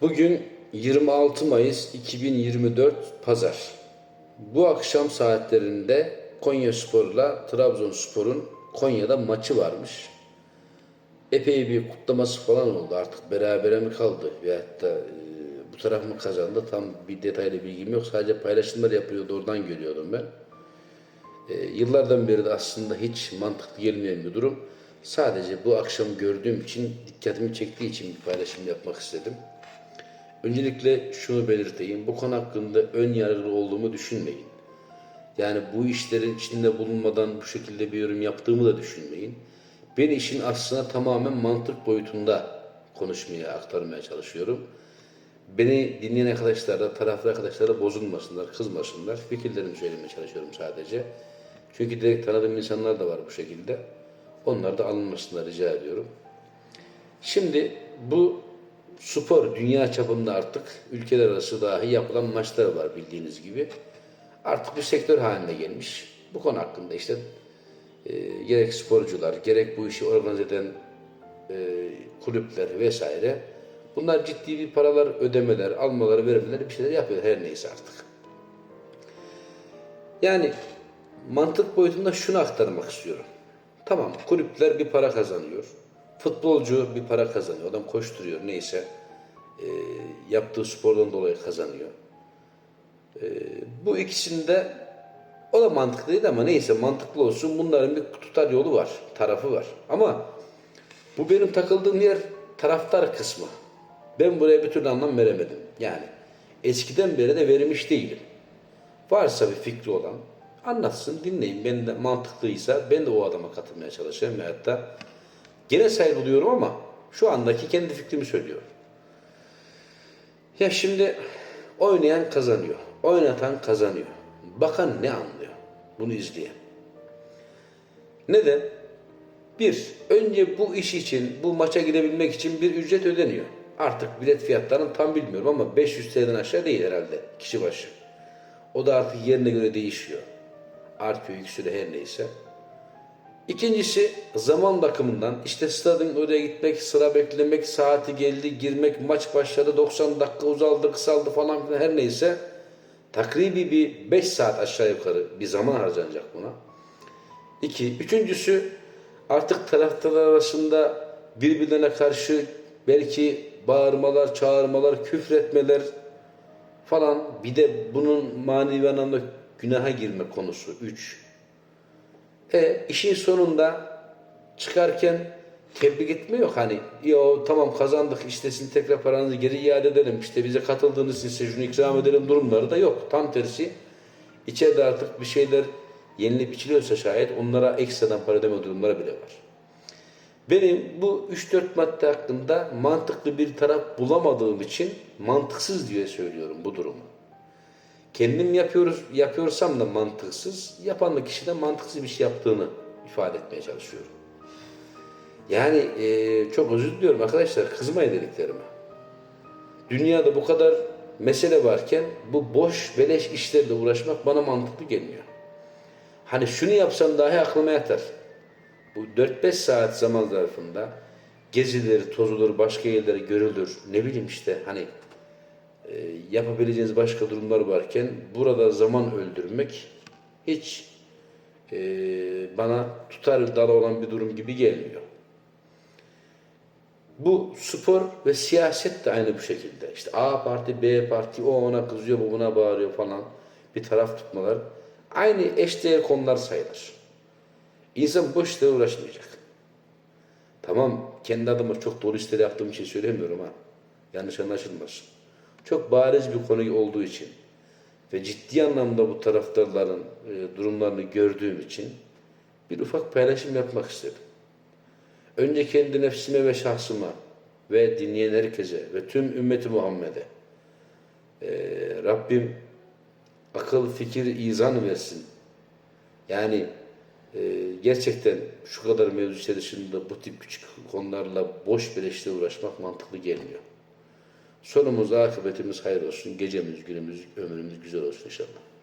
Bugün 26 Mayıs 2024 Pazar. Bu akşam saatlerinde Konya Spor'la Trabzonspor'un Konya'da maçı varmış. Epey bir kutlaması falan oldu. Artık berabere mi kaldı veyahut da e, bu taraf mı kazandı tam bir detaylı bilgim yok. Sadece paylaşımlar yapıyordu oradan görüyordum ben. E, yıllardan beri de aslında hiç mantıklı gelmeyen bir durum. Sadece bu akşam gördüğüm için, dikkatimi çektiği için bir paylaşım yapmak istedim. Öncelikle şunu belirteyim. Bu konu hakkında ön yargılı olduğumu düşünmeyin. Yani bu işlerin içinde bulunmadan bu şekilde bir yorum yaptığımı da düşünmeyin. Ben işin aslına tamamen mantık boyutunda konuşmaya, aktarmaya çalışıyorum. Beni dinleyen arkadaşlar da, taraflı arkadaşlar da bozulmasınlar, kızmasınlar. Fikirlerimi söylemeye çalışıyorum sadece. Çünkü direkt tanıdığım insanlar da var bu şekilde. Onlar da alınmasınlar rica ediyorum. Şimdi bu spor dünya çapında artık ülkeler arası dahi yapılan maçlar var bildiğiniz gibi. Artık bir sektör haline gelmiş. Bu konu hakkında işte e, gerek sporcular, gerek bu işi organize eden e, kulüpler vesaire bunlar ciddi bir paralar ödemeler, almaları, vermeleri bir şeyler yapıyor her neyse artık. Yani mantık boyutunda şunu aktarmak istiyorum. Tamam kulüpler bir para kazanıyor. Futbolcu bir para kazanıyor. Adam koşturuyor neyse. e, yaptığı spordan dolayı kazanıyor. E, bu ikisinde o da mantıklı değil ama neyse mantıklı olsun. Bunların bir tutar yolu var, tarafı var. Ama bu benim takıldığım yer taraftar kısmı. Ben buraya bir türlü anlam veremedim. Yani eskiden beri de vermiş değilim. Varsa bir fikri olan anlatsın, dinleyin. Ben de mantıklıysa ben de o adama katılmaya çalışacağım. Veyahut da gene saygı duyuyorum ama şu andaki kendi fikrimi söylüyorum. Ya şimdi oynayan kazanıyor. Oynatan kazanıyor. Bakan ne anlıyor? Bunu izleyen. Neden? Bir, önce bu iş için, bu maça girebilmek için bir ücret ödeniyor. Artık bilet fiyatlarını tam bilmiyorum ama 500 TL'den aşağı değil herhalde kişi başı. O da artık yerine göre değişiyor. Artıyor, yükseliyor her neyse. İkincisi zaman bakımından işte stadın oraya gitmek, sıra beklemek, saati geldi, girmek, maç başladı, 90 dakika uzaldı, kısaldı falan filan her neyse takribi bir 5 saat aşağı yukarı bir zaman harcanacak buna. İki. Üçüncüsü artık taraftarlar arasında birbirlerine karşı belki bağırmalar, çağırmalar, küfretmeler falan. Bir de bunun manevi anlamda günaha girme konusu. Üç. E işin sonunda çıkarken tebrik etme yok. Hani yo tamam kazandık işte sizin tekrar paranızı geri iade edelim. işte bize katıldığınız için size şunu ikram edelim durumları da yok. Tam tersi içeride artık bir şeyler yenilip içiliyorsa şayet onlara ekstradan para ödeme durumları bile var. Benim bu 3-4 madde hakkında mantıklı bir taraf bulamadığım için mantıksız diye söylüyorum bu durumu. Kendim yapıyoruz, yapıyorsam da mantıksız, yapan da kişi mantıksız bir şey yaptığını ifade etmeye çalışıyorum. Yani eee, çok özür diliyorum arkadaşlar, kızmayın dediklerime. Dünyada bu kadar mesele varken bu boş, beleş işlerle uğraşmak bana mantıklı gelmiyor. Hani şunu yapsam dahi aklıma yatar. Bu 4-5 saat zaman zarfında gezilir, tozulur, başka yerlere görülür. Ne bileyim işte hani e, yapabileceğiniz başka durumlar varken burada zaman öldürmek hiç e, bana tutar dal olan bir durum gibi gelmiyor. Bu spor ve siyaset de aynı bu şekilde. İşte A parti, B parti, o ona kızıyor, bu buna bağırıyor falan. Bir taraf tutmalar. Aynı eşdeğer konular sayılır. İnsan boş işlere uğraşmayacak. Tamam, kendi adıma çok doğru işleri yaptığım için söylemiyorum ha. Yanlış anlaşılmasın. Çok bariz bir konu olduğu için ve ciddi anlamda bu taraftarların e, durumlarını gördüğüm için bir ufak paylaşım yapmak istedim. Önce kendi nefsime ve şahsıma ve dinleyen herkese ve tüm ümmeti Muhammed'e e, Rabbim akıl, fikir, izan versin. Yani e, gerçekten şu kadar mevzu içerisinde bu tip küçük konularla boş beleşle uğraşmak mantıklı gelmiyor. Sonumuz, akıbetimiz hayır olsun. Gecemiz, günümüz, ömrümüz güzel olsun inşallah.